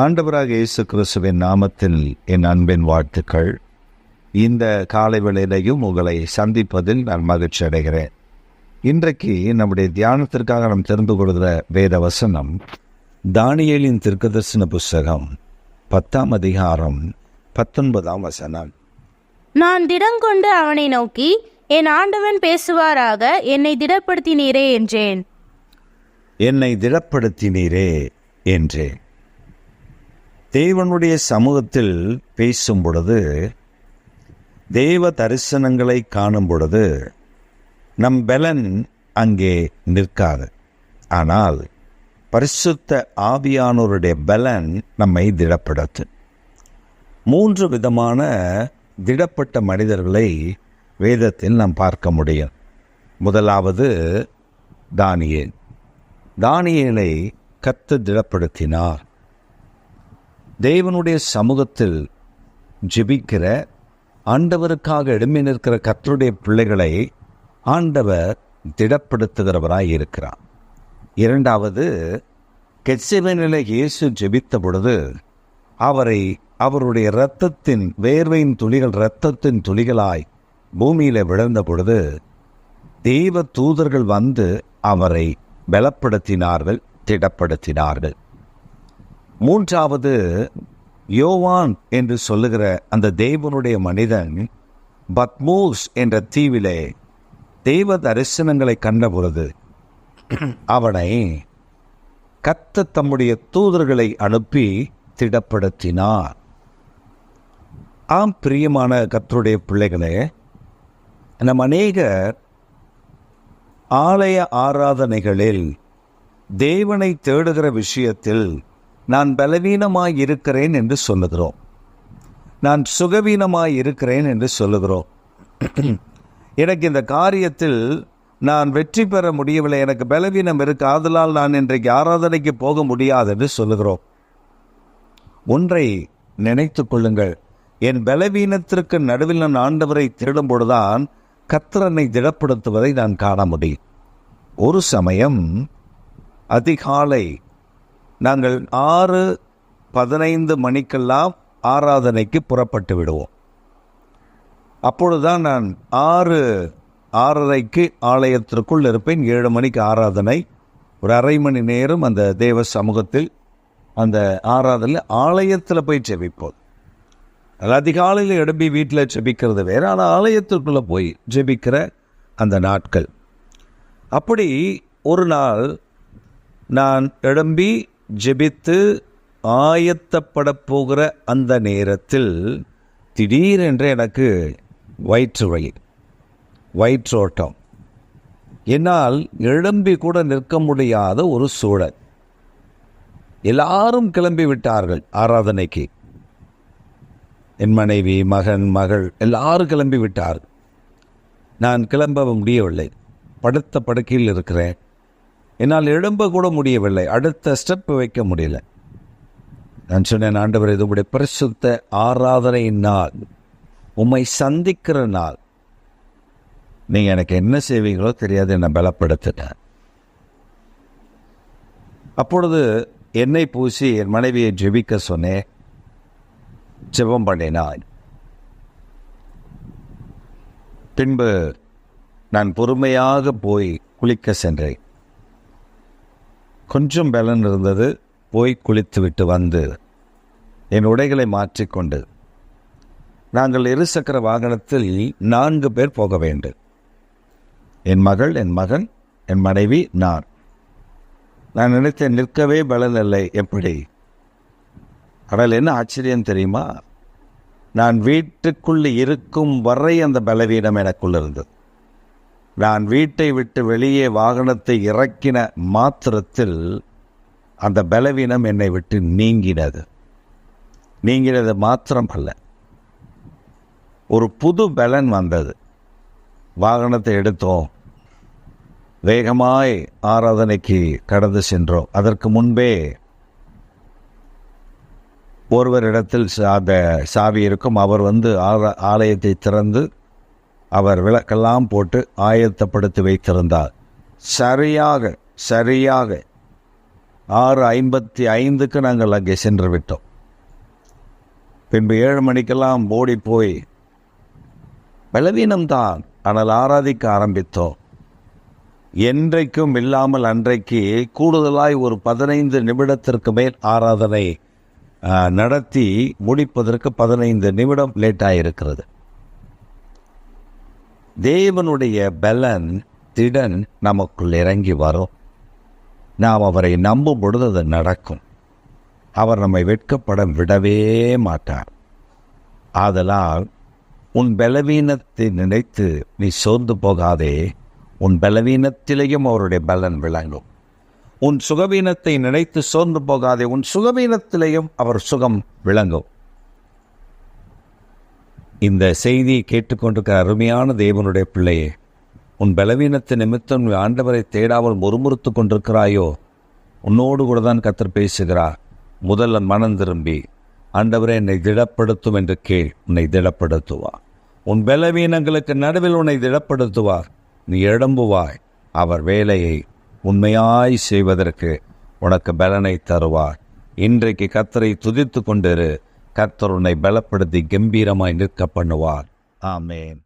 ஆண்டவராக இயேசு கிறிஸ்துவின் நாமத்தில் என் அன்பின் வாழ்த்துக்கள். இந்த காலை வேளையிலையும் உங்களை சந்திப்பதில் நான் மகிழ்ச்சி அடைகிறேன். இன்றைக்கு நம்முடைய தியானத்திற்காக நாம் தெரிந்து கொள்கிற வேத வசனம் தானியேலின் திருக்கதர்சன புஸ்தகம் பத்தாம் அதிகாரம் பத்தொன்பதாம் வசனம். நான் திடங்கொண்டு அவனை நோக்கி என் ஆண்டவன் பேசுவாராக என்னை திடப்படுத்தினீரே என்றேன். என்னை திடப்படுத்தினீரே என்றேன். தேவனுடைய சமூகத்தில் பேசும் பொழுது தேவ தரிசனங்களை காணும் பொழுது நம் பலன் அங்கே நிற்காது. ஆனால் பரிசுத்த ஆவியானோருடைய பலன் நம்மை திடப்படுத்தும் மூன்று விதமான திடப்பட்ட மனிதர்களை வேதத்தில் நாம் பார்க்க முடியும். முதலாவது தானியேல். தானியேலை கத்து திடப்படுத்தினார். தேவனுடைய சமூகத்தில் ஜெபிக்கிற ஆண்டவருக்காக எழுமி நிற்கிற கத்தருடைய பிள்ளைகளை ஆண்டவர் திடப்படுத்துகிறவராய் இருக்கிறார். இரண்டாவது கெட்சிவனில இயேசு ஜெபித்த பொழுது அவரை அவருடைய இரத்தத்தின் வேர்வையின் துளிகள் இரத்தத்தின் துளிகளாய் பூமியில விழுந்த பொழுது தெய்வ தூதர்கள் வந்து அவரை பலப்படுத்தினார்கள் திடப்படுத்தினார்கள். மூன்றாவது யோவான் என்று சொல்லுகிற அந்த தேவனுடைய மனிதன் பத்மோஸ் என்ற தீவிலே தெய்வ தரிசனங்களை கண்டபொழுது அவனை கத்த தம்முடைய தூதர்களை அனுப்பி திடப்படுத்தினார். ஆம் பிரியமான கத்தருடைய பிள்ளைகளே நம் அநேகர் ஆலய ஆராதனைகளில் தேவனை தேடுகிற விஷயத்தில் நான் பலவீனமாய் இருக்கிறேன் என்று சொல்லுகிறோம். நான் சுகவீனமாய் இருக்கிறேன் என்று சொல்லுகிறோம். எனக்கு இந்த காரியத்தில் நான் வெற்றி பெற முடியவில்லை. எனக்கு பலவீனம் இருக்கு. ஆதலால் நான் இன்றைக்கு ஆராதனைக்கு போக முடியாது என்று சொல்லுகிறோம். ஒன்றை நினைத்து கொள்ளுங்கள். என் பலவீனத்திற்கு நடுவில் நான் ஆண்டவரை தேடும்பொழுதுதான் கத்திரனை திடப்படுத்துவதை நான் காண முடியும். ஒரு சமயம் அதிகாலை நாங்கள் ஆறு பதினைந்து மணிக்கெல்லாம் ஆராதனைக்கு புறப்பட்டு விடுவோம். அப்பொழுதுதான் நான் ஆறு ஆறரைக்கு ஆலயத்திற்குள் இருப்பேன். ஏழு மணிக்கு ஆராதனை. ஒரு அரை மணி நேரம் அந்த தேவ சமூகத்தில் அந்த ஆராதனை ஆலயத்தில் போய் ஜெபிப்போம். அது அதிகாலையில் எழுப்பி வீட்டில் ஜெபிக்கிறது வேற ஆனால் ஆலயத்திற்குள்ளே போய் ஜெபிக்கிற அந்த நாட்கள். அப்படி ஒரு நாள் நான் எழும்பி ஜெபித்து ஆயத்தப்பட போகிற அந்த நேரத்தில் திடீரென்று எனக்கு வயிற்று வலி வயிற்றோட்டம். என்னால் எழும்பி கூட நிற்க முடியாத ஒரு சூழல். எல்லாரும் கிளம்பி விட்டார்கள் ஆராதனைக்கு. என் மனைவி மகன் மகள் எல்லாரும் கிளம்பி விட்டார்கள். நான் கிளம்ப முடியவில்லை. படுத்த படுக்கையில் இருக்கிறேன். என்னால் எழும்ப கூட முடியவில்லை. அடுத்த ஸ்டெப் வைக்க முடியல. நான் சொன்னேன் ஆண்டவர் இது உடைய பிரசுத்த ஆராதனை நாள். உம்மை சந்திக்கிற நாள். நீங்கள் எனக்கு என்ன செய்வீங்களோ தெரியாது என்னை பலப்படுத்தினேன் அப்பொழுது என்னை பூசி என் மனைவியை ஜெபிக்க சொன்னேன் ஜெபம் பண்ணினான் பின்பு நான் பொறுமையாக போய் குளிக்க சென்றேன். கொஞ்சம் பலன் இருந்தது. போய் குளித்துவிட்டு வந்து என் உடைகளை மாற்றிக்கொண்டு நாங்கள் இருசக்கர வாகனத்தில் நான்கு பேர் போக வேண்டும். என் மகள் என் மகன் என் மனைவி நான். நான் நினைத்தேன் நிற்கவே பலன் இல்லை. எப்படி? ஆனால் என்ன ஆச்சரியம் தெரியுமா? நான் வீட்டுக்குள் இருக்கும் வரை அந்த பலவீனம் எனக்குள் இருந்தது. நான் வீட்டை விட்டு வெளியே வாகனத்தை இறக்கின மாத்திரத்தில் அந்த பலவீனம் என்னை விட்டு நீங்கினது. நீங்கினது மாத்திரம் அல்ல ஒரு புது பலன் வந்தது. வாகனத்தை எடுத்தோம். வேகமாய் ஆராதனைக்கு கடந்து சென்றோம். அதற்கு முன்பே ஒருவரிடத்தில் அந்த சாவி இருக்கும். அவர் வந்து ஆலயத்தை திறந்து அவர் விளக்கெல்லாம் போட்டு ஆயத்தப்படுத்தி வைத்திருந்தார். சரியாக சரியாக. ஆறு ஐம்பத்தி ஐந்துக்கு நாங்கள் அங்கே சென்று விட்டோம். பின்பு ஏழு மணிக்கெல்லாம் ஓடி போய் பலவீனம்தான் ஆனால் ஆராதிக்க ஆரம்பித்தோம். என்றைக்கும் இல்லாமல் அன்றைக்கு கூடுதலாய் ஒரு பதினைந்து நிமிடத்திற்கு மேல் ஆராதனை நடத்தி முடிப்பதற்கு பதினைந்து நிமிடம் லேட்டாக இருக்கிறது தேவனுடைய பலன் திடன் நமக்குள் இறங்கி வரும். நாம் அவரை நம்பும் பொழுது அது நடக்கும். அவர் நம்மை வெட்கப்பட விடவே மாட்டார். ஆதலால் உன் பலவீனத்தை நினைத்து நீ சோர்ந்து போகாதே. உன் பலவீனத்திலேயும் அவருடைய பலன் விளங்கும். உன் சுகவீனத்தை நினைத்து சோர்ந்து போகாதே. உன் சுகவீனத்திலேயும் அவர் சுகம் விளங்கும். இந்த செய்தியை கேட்டுக்கொண்டிருக்கிற அருமையான தேவனுடைய பிள்ளையே உன் பலவீனத்து நிமித்தம் ஆண்டவரை தேடாமல் முறுமுறுத்து கொண்டிருக்கிறாயோ உன்னோடு கூட தான் கத்தர் பேசுகிறார். முதல்ல மனம் திரும்பி ஆண்டவரே என்னை திடப்படுத்தும் என்று கேள் உன்னை திடப்படுத்துவார். உன் பலவீனங்களுக்கு நடுவில் உன்னை திடப்படுத்துவார். நீ எழும்புவாய் அவர் வேலையை உண்மையாய் செய்வதற்கு உனக்கு பலனை தருவார். இன்றைக்கு கத்தரை துதித்து கொண்டிரு கர்த்தர் உன்னை பலப்படுத்தி கம்பீரமாய் நிற்க பண்ணுவார். ஆமேன்.